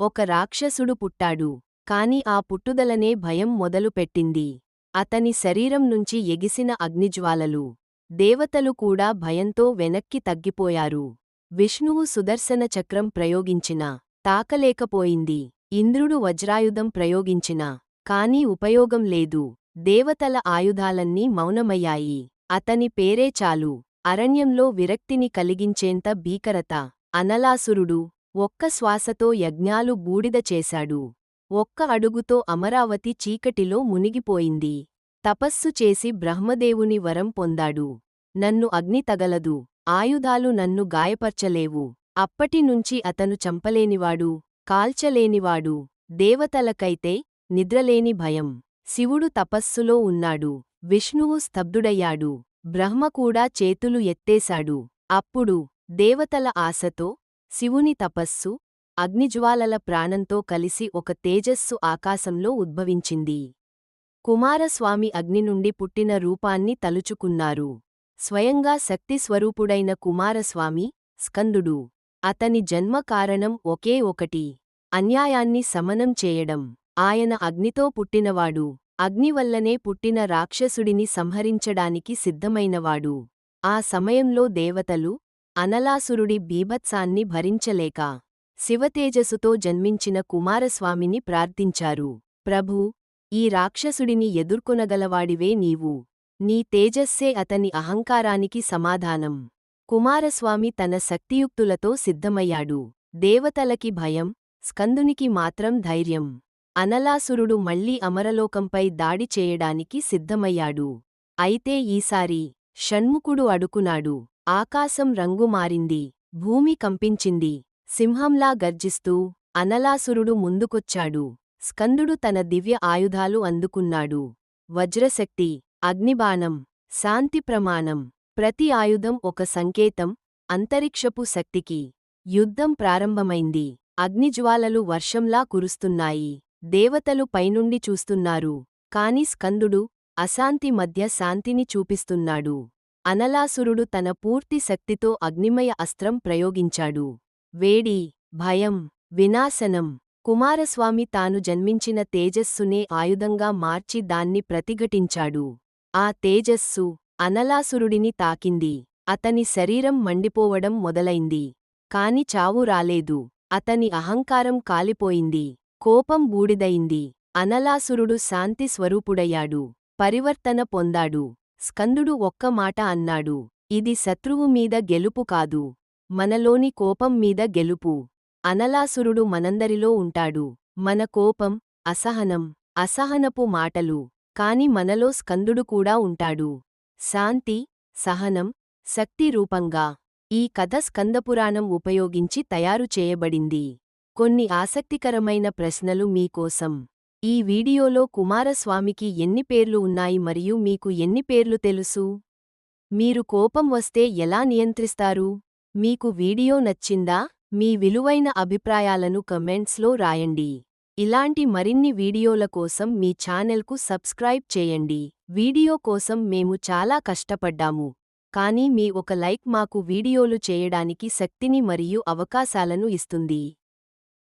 ఒక రాక్షసుడు పుట్టాడు. కాని ఆ పుట్టుదలనే భయం మొదలుపెట్టింది. అతని శరీరం నుంచి ఎగిసిన అగ్నిజ్వాలలు. దేవతలు కూడా భయంతో వెనక్కి తగ్గిపోయారు. విష్ణువు సుదర్శన చక్రం ప్రయోగించినా. తాకలేకపోయింది. ఇంద్రుడు వజ్రాయుధం ప్రయోగించినా. కాని ఉపయోగం లేదు. దేవతల ఆయుధాలన్నీ మౌనమయ్యాయి. అతని పేరే చాలు. అరణ్యంలో విరక్తిని కలిగించేంత భీకరత. అనలాసురుడు ఒక్క శ్వాసతో యజ్ఞాలు బూడిద చేశాడు. ఒక్క అడుగుతో అమరావతి చీకటిలో మునిగిపోయింది. తపస్సు చేసి బ్రహ్మదేవుని వరం పొందాడు. నన్ను అగ్ని తగలదు. ఆయుధాలు నన్ను గాయపర్చలేవు. అప్పటినుంచి అతను చంపలేనివాడు కాల్చలేనివాడు. దేవతలకైతే నిద్రలేని భయం. శివుడు తపస్సులో ఉన్నాడు. విష్ణువు స్తబ్దుడయ్యాడు. బ్రహ్మ కూడా చేతులు ఎత్తేశాడు. అప్పుడు దేవతల ఆశతో శివుని తపస్సు అగ్నిజ్వాలల ప్రాణంతో కలిసి ఒక తేజస్సు ఆకాశంలో ఉద్భవించింది. కుమారస్వామి అగ్ని నుండి పుట్టిన రూపాన్ని తలుచుకున్నారు. స్వయంగా శక్తి స్వరూపుడైన కుమారస్వామి స్కందుడు. అతని జన్మ కారణం ఒకే ఒకటి. అన్యాయాన్ని సమనం చేయడం. ఆయన అగ్నితో పుట్టినవాడు. అగ్నివల్లనే పుట్టిన రాక్షసుడిని సంహరించడానికి సిద్ధమైనవాడు. ఆ సమయంలో దేవతలు అనలాసురుడి బీభత్సాన్ని భరించలేక శివతేజసుతో జన్మించిన కుమారస్వామిని ప్రార్థించారు. ప్రభూ ఈ రాక్షసుడిని ఎదుర్కొనగలవాడివే నీవు. నీ తేజస్సే అతని అహంకారానికి సమాధానం. కుమారస్వామి తన శక్తియుక్తులతో సిద్ధమయ్యాడు. దేవతలకి భయం స్కందునికి మాత్రం ధైర్యం. అనలాసురుడు మళ్ళీ అమరలోకంపై దాడి చేయడానికి సిద్ధమయ్యాడు. అయితే ఈసారి షణ్ముఖుడు అడుకునాడు ఆకాశం రంగు మారింది భూమి కంపించింది. సింహంలా గర్జిస్తూ అనలాసురుడు ముందుకొచ్చాడు. స్కందుడు తన దివ్య ఆయుధాలు అందుకున్నాడు. వజ్రశక్తి అగ్నిబాణం శాంతి ప్రమాణం ప్రతి ఆయుధం ఒక సంకేతం అంతరిక్షపు శక్తికి. యుద్ధం ప్రారంభమైంది. అగ్నిజ్వాలలు వర్షంలా కురుస్తున్నాయి. దేవతలు పైనుండి చూస్తున్నారు. కాని స్కందుడు అశాంతి మధ్య శాంతిని చూపిస్తున్నాడు. అనలాసురుడు తన పూర్తి శక్తితో అగ్నిమయ అస్త్రం ప్రయోగించాడు. వేడి భయం వినాశనం. కుమారస్వామి తాను జన్మించిన తేజస్సునే ఆయుధంగా మార్చి దాన్ని ప్రతిఘటించాడు. ఆ తేజస్సు అనలాసురుడిని తాకింది. అతని శరీరం మండిపోవడం మొదలైంది. కాని చావు రాలేదు. అతని అహంకారం కాలిపోయింది. కోపం బూడిదయింది అనలాసురుడు శాంతి స్వరూపుడయ్యాడు. పరివర్తన పొందాడు. స్కందుడు ఒక్క మాట అన్నాడు ఇది శత్రువు మీద గెలుపు కాదు మనలోని కోపం మీద గెలుపు. అనలాసురుడు మనందరిలో ఉంటాడు మన కోపం అసహనం అసహనపు మాటలు కాని మనలో స్కందుడు కూడా ఉంటాడు. శాంతి సహనం శక్తి రూపంగా ఈ కథ స్కందపురాణం ఉపయోగించి తయారు చేయబడింది. కొన్ని ఆసక్తికరమైన ప్రశ్నలు మీకోసం. ఈ వీడియోలో కుమారస్వామికి ఎన్ని పేర్లు ఉన్నాయి మరియు మీకు ఎన్ని పేర్లు తెలుసు? మీరు కోపం వస్తే ఎలా నియంత్రిస్తారు? మీకు వీడియో నచ్చిందా? మీ విలువైన అభిప్రాయాలను కమెంట్స్లో రాయండి. ఇలాంటి మరిన్ని వీడియోల కోసం మీ ఛానెల్కు సబ్స్క్రైబ్ చేయండి. వీడియో కోసం మేము చాలా కష్టపడ్డాము. కానీ మీ ఒక లైక్ మాకు వీడియోలు చేయడానికి శక్తిని మరియు అవకాశాలను ఇస్తుంది.